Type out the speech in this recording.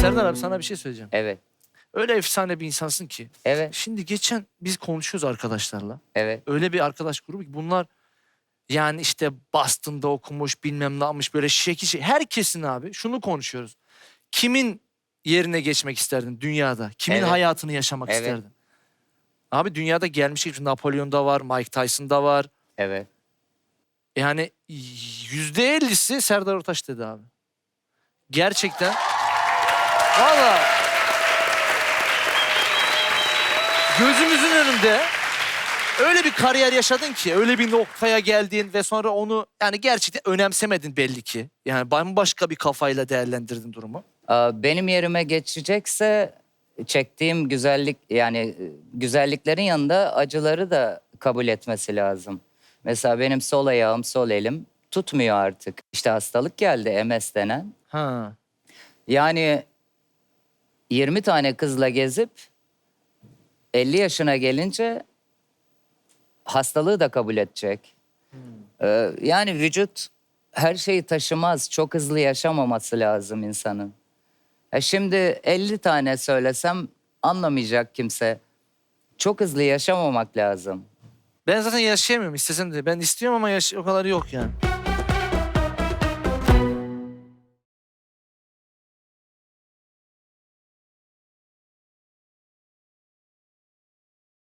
Serdar abi sana bir şey söyleyeceğim. Evet. Öyle efsane bir insansın ki. Evet. Şimdi geçen biz konuşuyoruz arkadaşlarla. Evet. Öyle bir arkadaş grubu ki bunlar yani işte Boston'da okumuş bilmem ne yapmış böyle şekil şey. Herkesin abi şunu konuşuyoruz. Kimin yerine geçmek isterdin dünyada? Kimin Evet. hayatını yaşamak Evet. isterdin? Abi dünyada gelmiş geçmiş Napolyon'da var, Mike Tyson'da var. Evet. Yani yüzde ellisi Serdar Ortaç dedi abi. Gerçekten. Valla. Gözümüzün önünde öyle bir kariyer yaşadın ki, öyle bir noktaya geldin ve sonra onu yani gerçekten önemsemedin belli ki. Yani bambaşka bir kafayla değerlendirdin durumu. Aa, Benim yerime geçecekse çektiğim güzellik yani e, güzelliklerin yanında acıları da kabul etmesi lazım. Mesela benim sol ayağım, sol elim tutmuyor artık. İşte hastalık geldi MS denen. Ha. Yani 20 tane kızla gezip 50 yaşına gelince hastalığı da kabul edecek. Ee, yani vücut her şeyi taşımaz. Çok hızlı yaşamaması lazım insanın. E şimdi 50 tane söylesem anlamayacak kimse. Çok hızlı yaşamamak lazım. Ben zaten yaşayamıyorum istesem de. Ben istiyorum ama yaş o kadar yok yani.